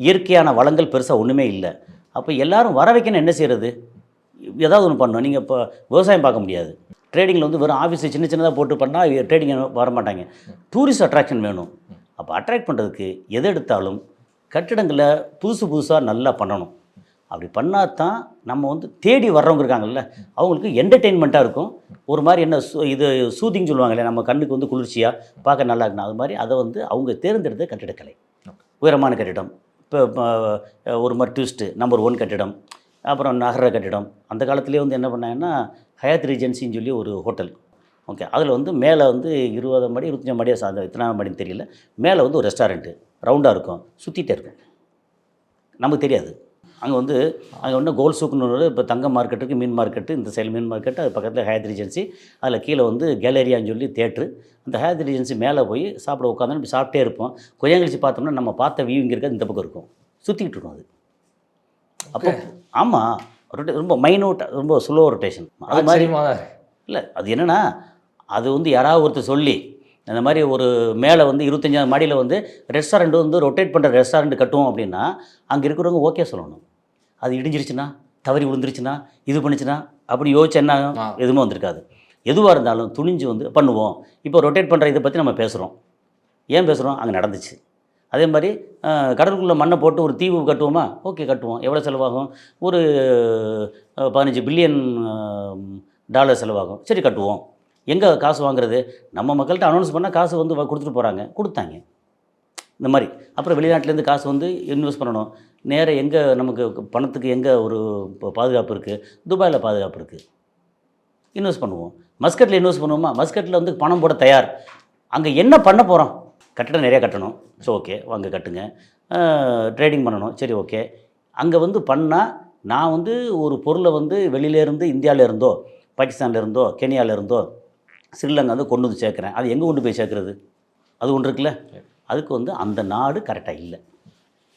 இயற்கையான வளங்கள் பெருசாக ஒன்றுமே இல்லை. அப்போ எல்லாரும் வர வைக்கணும் என்ன செய்கிறது ஏதாவது ஒன்று பண்ணணும். நீங்கள் இப்போ விவசாயம் பார்க்க முடியாது. ட்ரேடிங்கில் வந்து வெறும் ஆஃபீஸ் சின்ன சின்னதாக போட்டு பண்ணால் ட்ரேடிங் வர மாட்டாங்க. டூரிஸ்ட் அட்ராக்ஷன் வேணும். அப்போ அட்ராக்ட் பண்ணுறதுக்கு எது எடுத்தாலும் கட்டிடங்களை புதுசு புதுசாக நல்லா பண்ணணும். அப்படி பண்ணால் தான் நம்ம வந்து தேடி வர்றவங்க இருக்காங்கல்ல அவங்களுக்கு என்டர்டெயின்மெண்ட்டாக இருக்கும். ஒரு மாதிரி என்ன சு இது சூதிங் சொல்லுவாங்களே நம்ம கண்ணுக்கு வந்து குளிர்ச்சியாக பார்க்க நல்லா இருக்கணும் அது மாதிரி அதை வந்து அவங்க தேர்ந்தெடுத்த கட்டிடக்கலை. உயரமான கட்டிடம் இப்போ ஒரு மாதிரி ட்விஸ்ட்டு நம்பர் ஒன் கட்டிடம் அப்புறம் நகர கட்டிடம். அந்த காலத்துலேயே வந்து என்ன பண்ணாங்கன்னா ஹயாத் ரீஜென்சின்னு சொல்லி ஒரு ஹோட்டல் ஓகே. அதில் வந்து மேலே வந்து இருபது மடி இருபத்தஞ்சாம் மடியாக சார்ந்த எத்தனை மடின்னு தெரியல. மேலே வந்து ஒரு ரெஸ்டாரண்ட்டு ரவுண்டாக இருக்கும் சுற்றிட்டே இருக்கும். நமக்கு தெரியாது. அங்கே வந்து அங்கே வந்து கோல் சூக்குன்னு இப்போ தங்க மார்க்கெட்டுக்கு மீன் மார்க்கெட்டு இந்த சைடு மீன் மார்க்கெட்டு அது பக்கத்தில் ஹயாத் ரீஜென்சி அதில் கீழே வந்து கேலரியான்னு சொல்லி தேட்ரு அந்த ஹயாத் ரீஜென்சி மேலே போய் சாப்பிட உட்காந்து இப்படி சாப்பிட்டே இருப்போம். கொஞ்சம் கழிச்சு பார்த்தோம்னா நம்ம பார்த்த வியூ இங்கே இருக்கிறது இந்த பக்கம் இருக்கும். சுற்றிக்கிட்டு இருக்கும் அது. அப்போ ஆமாம் ரொட்டே ரொம்ப மைனூட்டாக ரொம்ப ஸ்லோ ரொட்டேஷன் அது மாதிரி. இல்லை அது என்னென்னா அது வந்து யாராவது ஒருத்தர் சொல்லி இந்த மாதிரி ஒரு மேலே வந்து இருபத்தஞ்சாவது மாடியில் வந்து ரெஸ்டாரண்ட் வந்து ரொட்டேட் பண்ணுற ரெஸ்டாரண்ட் கட்டுவோம் அப்படின்னா அங்கே இருக்கிறவங்க ஓகே சொல்லணும். அது இடிஞ்சிருச்சுன்னா தவறி விழுந்துருச்சுன்னா இது பண்ணுச்சுன்னா அப்படி யோசிச்சு என்ன ஆகும்? எதுவுமே வந்திருக்காது. எதுவாக இருந்தாலும் துணிஞ்சு வந்து பண்ணுவோம். இப்போ ரொட்டேட் பண்ணுற இதை பற்றி நம்ம பேசுகிறோம் ஏன் பேசுகிறோம் அங்கே நடந்துச்சு. அதே மாதிரி கடலுக்குள்ளே மண்ணை போட்டு ஒரு தீவு கட்டுவோமா? ஓகே கட்டுவோம். எவ்வளோ செலவாகும்? ஒரு பதினஞ்சு பில்லியன் டாலர் செலவாகும். சரி கட்டுவோம். எங்கே காசு வாங்குறது? நம்ம மக்கள்கிட்ட அனௌன்ஸ் பண்ணால் காசு வந்து வ- கொடுத்துட்டு போகிறாங்க கொடுத்தாங்க. இந்த மாதிரி. அப்புறம் வெளிநாட்டிலேருந்து காசு வந்து இன்வெஸ்ட் பண்ணணும். நேராக எங்கே நமக்கு பணத்துக்கு எங்கே ஒரு பாதுகாப்பு இருக்குது துபாயில் பாதுகாப்பு இருக்குது இன்வெஸ்ட் பண்ணுவோம். மஸ்கட்டில் இன்வெஸ்ட் பண்ணுவோமா? மஸ்கட்டில் வந்து பணம் போட தயார். அங்கே என்ன பண்ண போகிறோம் கட்டடம் நிறையா கட்டணும். ஸோ ஓகே வாங்க கட்டுங்க. ட்ரேடிங் பண்ணணும். சரி ஓகே அங்கே வந்து பண்ணால் நான் வந்து ஒரு பொருளை வந்து வெளியிலேருந்து இந்தியாவிலேருந்தோ இருந்தோ பாகிஸ்தான்ல இருந்தோ இருந்தோ ஸ்ரீலங்கா வந்து கொண்டு வந்து சேர்க்குறேன். அது எங்கே கொண்டு போய் சேர்க்குறது? அது ஒன்று இருக்குல்ல? அதுக்கு வந்து அந்த நாடு கரெக்டாக இல்லை.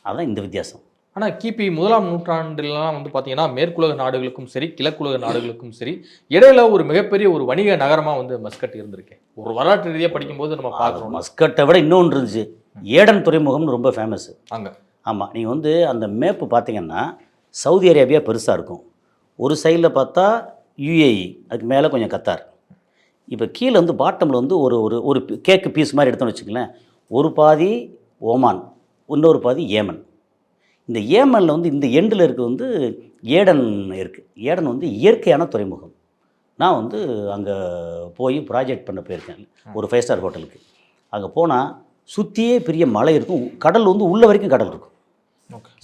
அதுதான் இந்த வித்தியாசம். ஆனா கிபி முதலாம் நூற்றாண்டுலாம் வந்து பாத்தீங்கன்னா மேற்குலக நாடுகளுக்கும் சரி கிழக்குலக நாடுகளுக்கும் சரி இடையில ஒரு மிகப்பெரிய ஒரு வணிக நகரமா வந்து மஸ்கட் இருந்திருக்கு. ஒரு வரலாற்று ரீதியா படிக்கும்போது நம்ம பார்க்குறோம். மஸ்கட்டை விட இன்னொன்று இருந்துச்சு. ஏடன் துறைமுகம்னு ரொம்ப ஃபேமஸ் அங்க. ஆமாம் நீங்கள் வந்து அந்த மேப்பு பார்த்தீங்கன்னா சவுதி அரேபியா பெருசாக இருக்கும். ஒரு சைடில் பார்த்தா யுஏஇ அதுக்கு மேலே கொஞ்சம் கத்தார். இப்போ கீழே வந்து பாட்டமில் வந்து ஒரு ஒரு ஒரு கேக்கு பீஸ் மாதிரி எடுத்தோம்னு வச்சுங்களேன் ஒரு பாதி ஓமான் இன்னொரு பாதி ஏமன். இந்த ஏமனில் வந்து இந்த எண்டில் இருக்க வந்து ஏடன் இருக்குது ஏடன் வந்து இயற்கையான துறைமுகம். நான் வந்து அங்கே போய் ப்ராஜெக்ட் பண்ண போயிருக்கேன். ஒரு ஃபைவ் ஸ்டார் ஹோட்டலுக்கு அங்கே போனால் சுற்றியே பெரிய மலை இருக்கும். கடல் வந்து உள்ள வரைக்கும் கடல் இருக்கும்.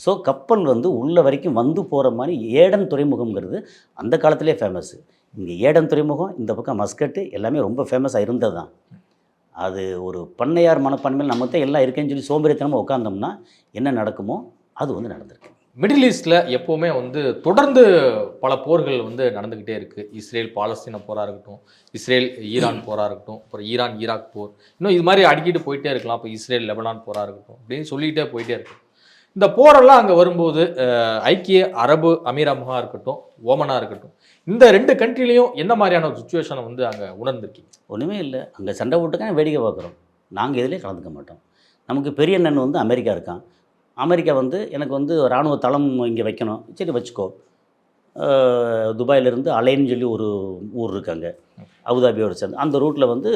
ஸோ கப்பல் வந்து உள்ள வரைக்கும் வந்து போகிற மாதிரி ஏடன் துறைமுகம்ங்கிறது அந்த காலத்திலே ஃபேமஸ்ஸு இங்கே ஏடம் துறைமுகம் இந்த பக்கம் மஸ்கட்டு எல்லாமே ரொம்ப ஃபேமஸாக இருந்தது தான் அது ஒரு பண்ணையார் மனப்பான்மையில் நம்ம தான் எல்லாம் இருக்கேன்னு சொல்லி சோம்பேறித்தனமாக உட்காந்தோம்னா என்ன நடக்குமோ அது வந்து நடந்திருக்கு. மிடில் ஈஸ்டில் எப்போவுமே வந்து தொடர்ந்து பல போர்கள் வந்து நடந்துக்கிட்டே இருக்குது இஸ்ரேல் பாலஸ்தீன போராக இருக்கட்டும் இஸ்ரேல் ஈரான் போராக இருக்கட்டும் அப்புறம் ஈரான் ஈராக் போர். இன்னும் இது மாதிரி அடிக்கிட்டு போயிட்டே இருக்கலாம். இப்போ இஸ்ரேல் லெபனான் போராக இருக்கட்டும் அப்படின்னு சொல்லிகிட்டே போயிட்டே இருக்கும் இந்த போரெல்லாம் அங்கே வரும்போது ஐக்கிய அரபு அமீரகமாக இருக்கட்டும் ஓமனாக இருக்கட்டும் இந்த ரெண்டு கண்ட்ரிலையும் என்ன மாதிரியான ஒரு சுச்சுவேஷனை வந்து அங்கே உணர்ந்திருக்கீங்க? ஒன்றுமே இல்லை. அங்கே சண்டை போட்டுக்கான வேடிக்கை பார்க்குறோம். நாங்கள் இதிலே கலந்துக்க மாட்டோம். நமக்கு பெரிய அண்ணன் வந்து அமெரிக்கா இருக்கான். அமெரிக்கா வந்து எனக்கு வந்து இராணுவ தளம் இங்கே வைக்கணும். சரி வச்சுக்கோ. துபாயிலிருந்து அலைன்னு சொல்லி ஒரு ஊர் இருக்காங்க அபுதாபியோட சேர்ந்து. அந்த ரூட்டில் வந்து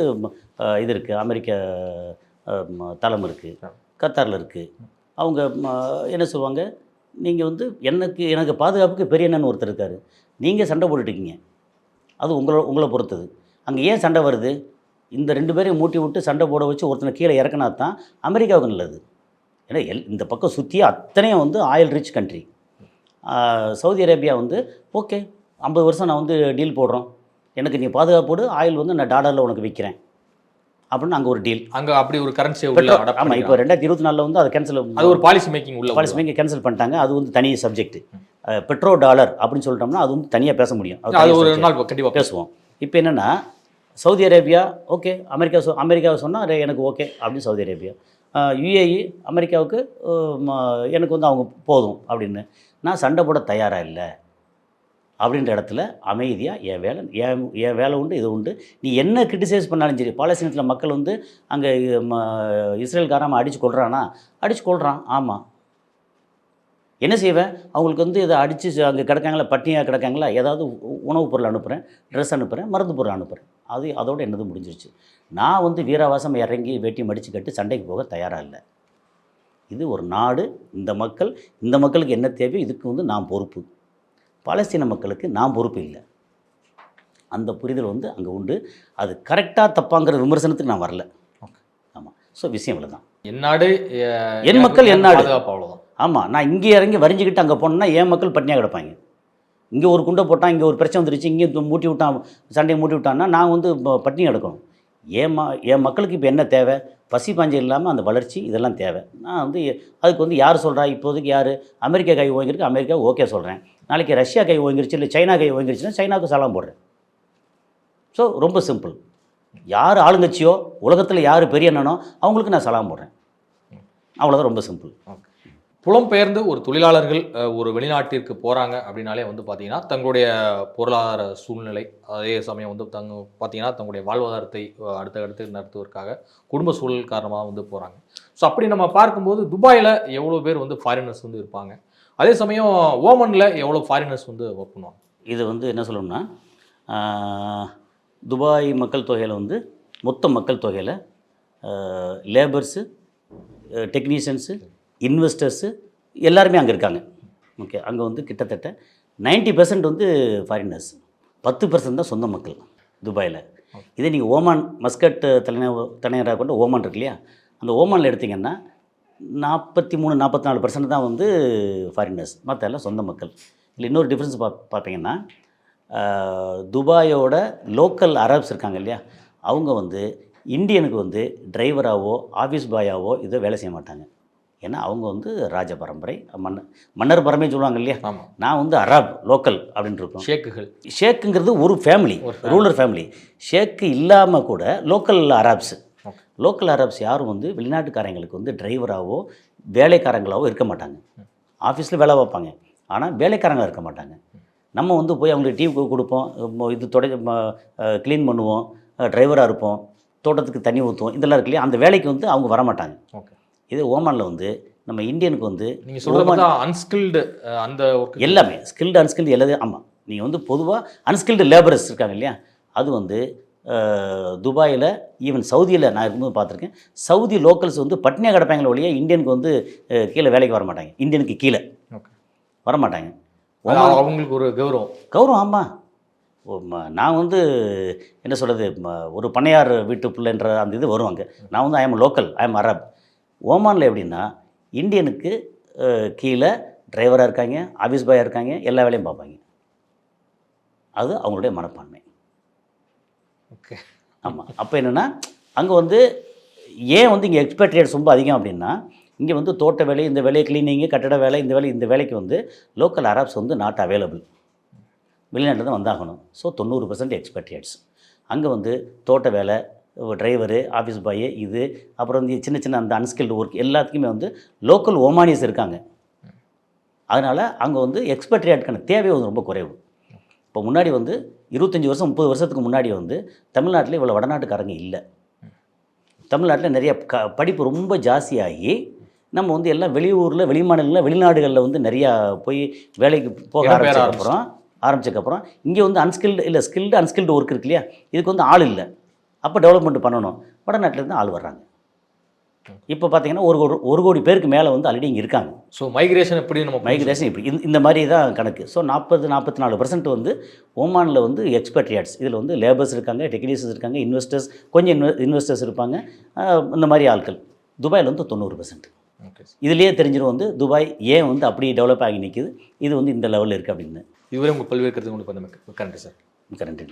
இது இருக்குது அமெரிக்க தளம் இருக்குது கத்தாரில் இருக்குது அவங்க என்ன சொல்லுவாங்க? நீங்கள் வந்து எனக்கு எனக்கு பாதுகாப்புக்கு பெரிய அண்ணன் ஒருத்தர் இருக்கார். நீங்கள் சண்டை போட்டுட்டீங்க அது உங்களை உங்களை பொறுத்தது. அங்கே ஏன் சண்டை வருது? இந்த ரெண்டு பேரையும் மூட்டி விட்டு சண்டை போட வச்சு ஒருத்தனை கீழே இறக்குனா தான் அமெரிக்காவுக்கு நல்லது. ஏன்னா எல் இந்த பக்கம் சுற்றியே அத்தனையும் வந்து oil rich country Saudi Arabia வந்து ஓகே ஐம்பது வருஷம் நான் வந்து டீல் போடுறோம். எனக்கு நீ பாதுகாப்போடு ஆயில் வந்து நான் டாடரில் உனக்கு விற்கிறேன் அப்படின்னு அங்கே ஒரு டீல் அங்கே அப்படி ஒரு அடாப்ட் ஆமாம் இப்போ ரெண்டாயிரத்தி இருபத்தி நாலில் வந்து அதை கேன்சல் அது ஒரு பாலிசி மேக்கிங் உள்ள பாலிசி மேங்க கேன்சல் பண்ணிட்டாங்க. அது வந்து தனி சப்ஜெக்ட் பெட்ரோ டாலர் அப்படின்னு சொல்லிட்டோம்னா அது வந்து தனியாக பேச முடியும். அது ஒரு. நாள் கண்டிப்பாக பேசுவோம். இப்போ என்னென்னா சவுதி அரேபியா ஓகே அமெரிக்கா சொ அமெரிக்காவை சொன்னால் எனக்கு ஓகே அப்படின்னு சவுதி அரேபியா. யுஏஇ அமெரிக்காவுக்கு எனக்கு வந்து அவங்க போதும் அப்படின்னு. நான் சண்டை போட தயாராக இல்லை. அப்படின்ற இடத்துல அமைதியாக என் வேலை என் என் வேலை உண்டு இது உண்டு. நீ என்ன கிரிட்டிசைஸ் பண்ணாலும் சரி பாலஸ்தீனத்தில் மக்கள் வந்து அங்கே இஸ்ரேல்காரன் அடித்து கொள்றானா அடித்து கொள்கிறான் ஆமாம் என்ன செய்வேன்? அவங்களுக்கு வந்து இதை அடித்து அங்கே கிடக்காங்களா பட்டினியாக கிடக்காங்களா ஏதாவது உ- உணவுப் பொருள் அனுப்புகிறேன் ட்ரெஸ் அனுப்புகிறேன் மருந்து பொருள் அனுப்புகிறேன் அது அதோட என்னது முடிஞ்சிருச்சு. நான் வந்து வீராவாசம் இறங்கி வெட்டி மடித்து கட்டு சண்டைக்கு போக தயாராக இல்லை. இது ஒரு நாடு இந்த மக்கள் இந்த மக்களுக்கு என்ன தேவையோ இதுக்கு வந்து நான் பொறுப்பு. பாலஸ்தீன மக்களுக்கு நான் பொறுப்பு இல்லை. அந்த புரிதல் வந்து அங்கே உண்டு. அது கரெக்டாக தப்பாங்கிற விமர்சனத்துக்கு நான் வரல. ஆமாம் ஸோ விஷயம் இவ்வளோதான் என் நாடு அஹ், என் மக்கள் என் நாடு. பாதுகாப்பு அவ்வளவுதான். ஆமாம் நான் இங்கே இறங்கி வரிஞ்சிக்கிட்டு அங்கே போனேன்னா என் மக்கள் பட்டினியாக கிடப்பாங்க. இங்கே ஒரு குண்டை போட்டான் இங்கே ஒரு பிரச்சனை வந்துருச்சு இங்கே மூட்டி விட்டான் சண்டையை மூட்டி விட்டான்னா நான் வந்து பட்டினி கிடக்கணும். என் ம என் மக்களுக்கு இப்போ என்ன தேவை? பசி பஞ்சம் இல்லாமல் அந்த வளர்ச்சி இதெல்லாம் தேவை. நான் வந்து அதுக்கு வந்து யார் சொல்கிறா இப்போதைக்கு யார்? அமெரிக்கா கை ஓங்கிருக்கு அமெரிக்கா ஓகே சொல்கிறேன் நாளைக்கு ரஷ்யா கை ஓங்கிருச்சு இல்லை சைனா கை ஓங்கிருச்சுன்னா சைனாவுக்கு சலாம் போடுறேன். ஸோ ரொம்ப சிம்பிள் யார் ஆளுங்கட்சியோ உலகத்தில் யார் பெரிய அண்ணனோ அவங்களுக்கு நான் சலாம் போடுறேன். அவ்வளோதான் ரொம்ப சிம்பிள் ஓகே. புலம்பெயர்ந்து ஒரு தொழிலாளர்கள் ஒரு வெளிநாட்டிற்கு போகிறாங்க அப்படின்னாலே வந்து பார்த்திங்கன்னா தங்களுடைய பொருளாதார சூழ்நிலை அதே சமயம் வந்து தங்க பார்த்தீங்கன்னா தங்களுடைய வாழ்வாதாரத்தை அடுத்த அடுத்து நடத்துவதற்காக குடும்ப சூழல் காரணமாக வந்து போகிறாங்க ஸோ அப்படி நம்ம பார்க்கும்போது துபாயில் எவ்வளோ பேர் வந்து ஃபாரினர்ஸ் வந்து இருப்பாங்க. அதே சமயம் ஓமனில் எவ்வளோ ஃபாரினர்ஸ் வந்து ஒர்க் பண்ணுவாங்க? இது வந்து என்ன சொல்லணும்னா துபாய் மக்கள் தொகையில் வந்து மொத்த மக்கள் தொகையில் லேபர்ஸு டெக்னீஷியன்ஸு இன்வெஸ்டர்ஸு எல்லாருமே அங்கே இருக்காங்க. ஓகே அங்கே வந்து கிட்டத்தட்ட 90% பர்சன்ட் வந்து ஃபாரினர்ஸ் பத்து பர்சன்ட் தான் சொந்த மக்கள் துபாயில். இதே நீங்கள் ஓமான் மஸ்கட் தலைநகர் தலைநகராக கொண்ட ஓமான் இருக்கு இல்லையா? அந்த ஓமானில் எடுத்திங்கன்னா நாற்பத்தி மூணு நாற்பத்தி நாலு பர்சன்ட் தான் வந்து ஃபாரினர்ஸ் மற்ற எல்லாம் சொந்த மக்கள். இல்லை இன்னொரு டிஃப்ரென்ஸ் பா பார்த்தீங்கன்னா துபாயோட லோக்கல் அரப்ஸ் இருக்காங்க இல்லையா? அவங்க வந்து இந்தியனுக்கு வந்து டிரைவராகவோ ஆஃபீஸ் பாயாவோ இதோ வேலை செய்ய மாட்டாங்க. ஏன்னா அவங்க வந்து ராஜ பரம்பரை மன்னர் மன்னர் பரம்பரை சொல்லுவாங்க இல்லையா? நான் வந்து அரப் லோக்கல் அப்படின்னு இருக்கோம். ஷேக்குகள். ஷேக்குங்கிறது ஒரு ஃபேமிலி ரூலர் ஃபேமிலி ஷேக்கு இல்லாமல் கூட லோக்கல் அரப்ஸ். லோக்கல் அரப்ஸ் யாரும் வந்து வெளிநாட்டுக்காரங்களுக்கு வந்து டிரைவராகவோ வேலைக்காரங்களாவோ இருக்க மாட்டாங்க. ஆஃபீஸில் வேலை பார்ப்பாங்க ஆனால் வேலைக்காரங்களா இருக்க மாட்டாங்க. நம்ம வந்து போய் அவங்களுக்கு டீ கொடுப்போம். இது தொடை க்ளீன் பண்ணுவோம். டிரைவராக இருப்போம். தோட்டத்துக்கு தண்ணி ஊற்றுவோம் இதெல்லாம் இருக்கு இல்லையா? அந்த வேலைக்கு வந்து அவங்க வர மாட்டாங்க ஓகே. இதே ஓமானில் வந்து நம்ம இந்தியனுக்கு வந்து நீங்க சொல்றது பார்த்தா அன்ஸ்கில்டு அந்த எல்லாமே ஸ்கில்டு அன்ஸ்கில்டு எல்லாத்தையும் ஆமாம் நீங்கள் வந்து பொதுவாக அன்ஸ்கில்டு லேபரர்ஸ் இருக்காங்க இல்லையா? அது வந்து துபாயில் ஈவன் சவுதியில் நான் இருக்கும்போது பார்த்துருக்கேன். சவுதி லோக்கல்ஸ் வந்து பட்னியாக கிடப்பாங்களே ஒழிய இந்தியனுக்கு வந்து கீழே வேலைக்கு வர மாட்டாங்க. இந்தியனுக்கு கீழே. ஓகே வர மாட்டாங்க. அவங்களுக்கு ஒரு கௌரவம். கௌரவம் ஆமாம் நான் வந்து என்ன சொல்கிறது ஒரு பண்ணையார் வீட்டு பிள்ளைன்ற அந்த இது வருவாங்க. நான் வந்து ஐஎம் லோக்கல் ஐஎம் அரப் ஓமானில் எப்படின்னா இந்தியனுக்கு கீழே டிரைவராக இருக்காங்க ஆஃபீஸ் பாயாக இருக்காங்க எல்லா வேலையும் பார்ப்பாங்க. அது அவங்களுடைய மனப்பான்மை. ஓகே. ஆமாம் அப்போ என்னென்னா அங்கே வந்து ஏன் வந்து இங்கே எக்ஸ்பெக்ட் ரொம்ப அதிகம் அப்படின்னா இங்கே வந்து தோட்ட வேலை இந்த வேலை கிளீனிங்கு கட்டட வேலை இந்த வேலை இந்த வேலைக்கு வந்து லோக்கல் அரப்ஸ் வந்து நாட் அவைலபிள் வெளிநாட்டில் தான் வந்தாகணும். ஸோ தொண்ணூறு பர்சன்ட் எக்ஸ்பெக்டேட்ஸ் அங்கே வந்து தோட்ட வேலை டிரைவரு ஆஃபீஸ் பாய் இது அப்புறம் வந்து சின்ன சின்ன அந்த அன்ஸ்கில்டு ஒர்க் எல்லாத்துக்குமே வந்து லோக்கல் ஓமானியஸ் இருக்காங்க. அதனால் அங்கே வந்து எக்ஸ்பெக்டேட்கான தேவை வந்து ரொம்ப குறைவு. இப்போ முன்னாடி வந்து இருபத்தஞ்சி வருஷம் முப்பது வருஷத்துக்கு முன்னாடி வந்து தமிழ்நாட்டில் இவ்வளோ வடநாட்டுக்காரங்க இல்லை. தமிழ்நாட்டில் நிறைய க படிப்பு ரொம்ப ஜாஸ்தியாகி நம்ம வந்து எல்லாம் வெளியூரில் வெளிமாநிலங்களில் வெளிநாடுகளில் வந்து நிறையா போய் வேலைக்கு போக ஆரம்பிச்சதுக்கப்புறம் ஆரம்பிச்சதுக்கப்புறம் இங்கே வந்து அன்ஸ்கில்டு இல்லை ஸ்கில்டு அன்ஸ்கில்டு ஒர்க் இருக்கு இல்லையா? இதுக்கு வந்து ஆள் இல்லை. அப்போ டெவலப்மெண்ட் பண்ணணும். வடநாட்டிலேருந்து ஆள் வர்றாங்க. இப்போ பார்த்தீங்கன்னா ஒரு ஒரு ஒரு கோடி பேருக்கு மேலே வந்து ஆல்ரெடி இங்கே இருக்காங்க. ஸோ மைக்ரேஷன் எப்படி நம்ம மைக்ரேஷன் இப்படி இந்த- மாதிரி தான் கணக்கு. ஸோ நாற்பது நாற்பத்தி நாலு பர்சன்ட் வந்து ஓமானில் வந்து எக்ஸ்பெக்ட்ரியாட்ஸ் இதில் வந்து லேபர்ஸ் இருக்காங்க டெக்னீஷியன்ஸ் இருக்காங்க இன்வெஸ்டர்ஸ் கொஞ்சம் இன்வெ இன்வெஸ்டர்ஸ் இருப்பாங்க. இந்த மாதிரி ஆட்கள். துபாயில் வந்து தொண்ணூறு பர்சன்ட் ஓகே இதுலேயே தெரிஞ்சிடும் வந்து துபாய் ஏன் வந்து அப்படி டெவலப் ஆகி நிற்கிது இது வந்து இந்த லெவலில் இருக்குது அப்படின்னு. இதுவரை உங்கள் பல்வேறு கருத்து மிக்க நன்றி சார் நன்றி